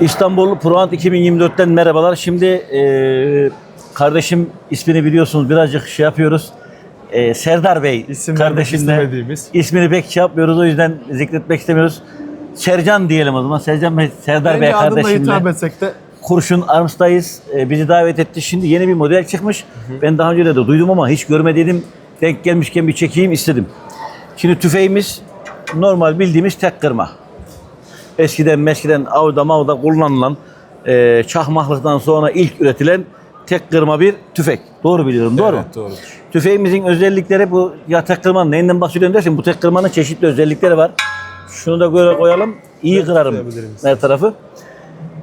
İstanbul Proant 2024'ten merhabalar. Şimdi e, kardeşim ismini biliyorsunuz birazcık şey yapıyoruz. E, Serdar Bey İsim kardeşimle ismini pek şey yapmıyoruz o yüzden zikretmek istemiyoruz. Sercan diyelim o zaman. Sercan Bey, Serdar Bey Bence kardeşimle hitap etsek de Kurşun Arms'tayız. E, bizi davet etti. Şimdi yeni bir model çıkmış. Ben daha önce de duydum ama hiç görmediydim. Denk gelmişken bir çekeyim istedim. Şimdi tüfeğimiz normal bildiğimiz tek kırma. Eskiden meskiden avda mavda kullanılan e, çakmaklıktan sonra ilk üretilen tek kırma bir tüfek. Doğru biliyorum doğru mu? Evet, doğrudur. Tüfeğimizin özellikleri bu ya tek kırmanın neyinden bahsediyorum dersin bu tek kırmanın çeşitli özellikleri var. Şunu da göre koyalım. İyi Evet, kırarım her tarafı.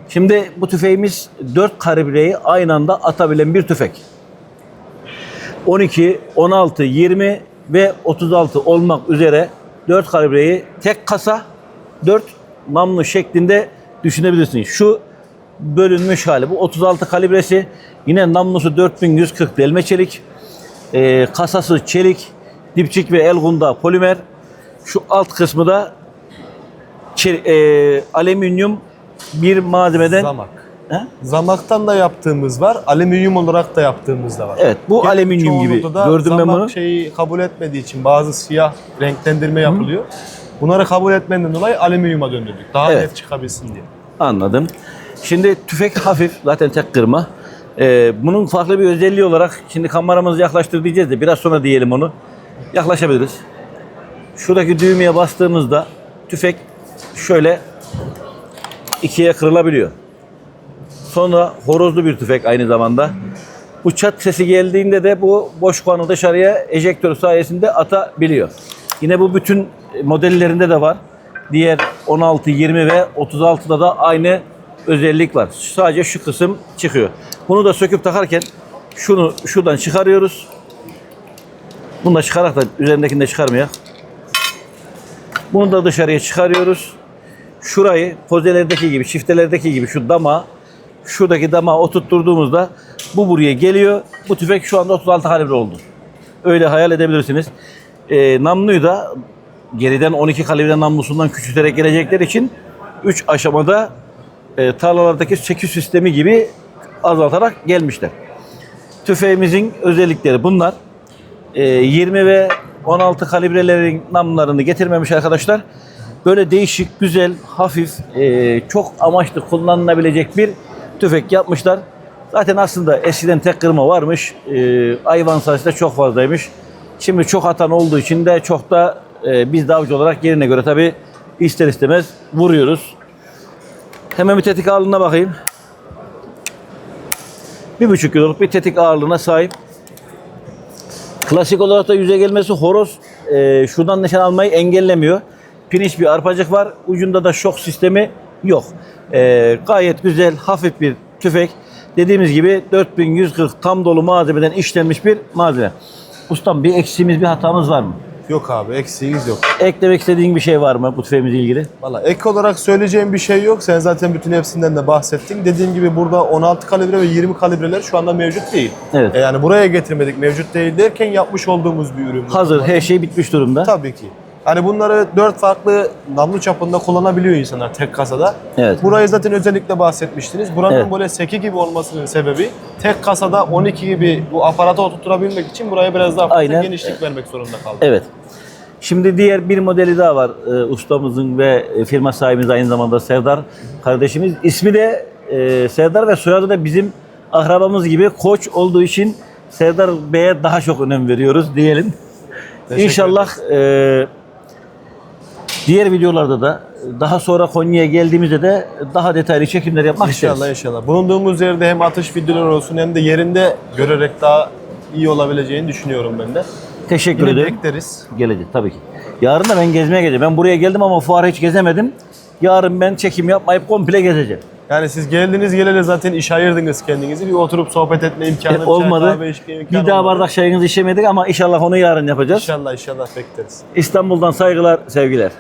Şimdi bu tüfeğimiz 4 kalibreyi aynı anda atabilen bir tüfek. 12, 16, 20 ve 36 olmak üzere 4 kalibreyi tek kasa 4 namlu şeklinde düşünebilirsiniz. Şu bölünmüş hali bu 36 kalibresi yine namlusu 4140 delme çelik Ee, kasası çelik dipçik ve el gunda polimer şu alt kısmı da çel- e, alüminyum bir malzemeden Zamak. He? Zamaktan da yaptığımız var, alüminyum olarak da yaptığımız da var. Evet, bu Genel alüminyum gibi. da Gördüm ben bunu. şeyi kabul etmediği için bazı siyah renklendirme yapılıyor. Bunları kabul etmeden dolayı alüminyuma döndürdük. Daha Evet. net çıkabilsin diye. Anladım. Şimdi tüfek hafif, zaten tek kırma. Ee, bunun farklı bir özelliği olarak, şimdi kameramızı yaklaştır diyeceğiz de biraz sonra diyelim onu. Yaklaşabiliriz. Şuradaki düğmeye bastığımızda tüfek şöyle ikiye kırılabiliyor. Sonra horozlu bir tüfek aynı zamanda. Bu çat sesi geldiğinde de bu boş puanı dışarıya ejektör sayesinde atabiliyor. Yine bu bütün modellerinde de var. Diğer 16, 20 ve 36'da da aynı özellik var. Sadece şu kısım çıkıyor. Bunu da söküp takarken şunu şuradan çıkarıyoruz. Bunu da çıkarak da üzerindekini de çıkarmaya. Bunu da dışarıya çıkarıyoruz. Şurayı pozelerdeki gibi, çiftelerdeki gibi şu dama, şuradaki dama oturtturduğumuzda bu buraya geliyor. Bu tüfek şu anda 36 kalibre oldu. Öyle hayal edebilirsiniz. Ee, namluyu da geriden 12 kalibre namlusundan küçülterek gelecekler için 3 aşamada e, tarlalardaki çeki sistemi gibi azaltarak gelmişler. Tüfeğimizin özellikleri bunlar. E, 20 ve 16 kalibrelerin namlularını getirmemiş arkadaşlar. Böyle değişik, güzel, hafif, e, çok amaçlı kullanılabilecek bir tüfek yapmışlar. Zaten aslında eskiden tek kırma varmış. E, hayvan sayısı da çok fazlaymış. Şimdi çok atan olduğu için de çok da e, biz de avcı olarak yerine göre tabii ister istemez vuruyoruz. Hemen bir tetik ağırlığına bakayım. Bir buçuk kiloluk bir tetik ağırlığına sahip. Klasik olarak da yüze gelmesi horoz e, şuradan nişan almayı engellemiyor. Piniş bir arpacık var. Ucunda da şok sistemi yok. E, gayet güzel, hafif bir tüfek. Dediğimiz gibi 4140 tam dolu malzemeden işlenmiş bir malzeme. Ustam bir eksiğimiz, bir hatamız var mı? Yok abi eksiğiniz yok. Eklemek istediğin bir şey var mı bu tüfeğimizle ilgili? Valla ek olarak söyleyeceğim bir şey yok. Sen zaten bütün hepsinden de bahsettin. Dediğim gibi burada 16 kalibre ve 20 kalibreler şu anda mevcut değil. Evet. E yani buraya getirmedik mevcut değil derken yapmış olduğumuz bir ürün. bu. Hazır, her şey bitmiş durumda. Tabii ki. Hani bunları dört farklı namlu çapında kullanabiliyor insanlar tek kasada. Evet. Burayı zaten özellikle bahsetmiştiniz. Buranın Evet. böyle 8 gibi olmasının sebebi tek kasada 12 gibi bu aparata oturtturabilmek için buraya biraz daha fazla genişlik vermek zorunda kaldık. Evet. Şimdi diğer bir modeli daha var e, ustamızın ve firma sahibimiz aynı zamanda Serdar kardeşimiz. İsmi de e, Serdar ve soyadı da bizim akrabamız gibi koç olduğu için Serdar Bey'e daha çok önem veriyoruz diyelim. Teşekkür İnşallah e, diğer videolarda da daha sonra Konya'ya geldiğimizde de daha detaylı çekimler yapmak İnşallah isteriz. inşallah. Bulunduğumuz yerde hem atış videoları olsun hem de yerinde görerek daha iyi olabileceğini düşünüyorum ben de. Teşekkür Yine ederim. bekleriz. Gelecek tabii ki. Yarın da ben gezmeye geleceğim. Ben buraya geldim ama fuarı hiç gezemedim. Yarın ben çekim yapmayıp komple gezeceğim. Yani siz geldiniz geleli zaten iş ayırdınız kendinizi. Bir oturup sohbet etme imkanı, E, olmadı. çay kahve imkanı Bir daha olmadı. bardak çayınızı içemedik ama inşallah onu yarın yapacağız. İnşallah inşallah bekleriz. İstanbul'dan saygılar, sevgiler.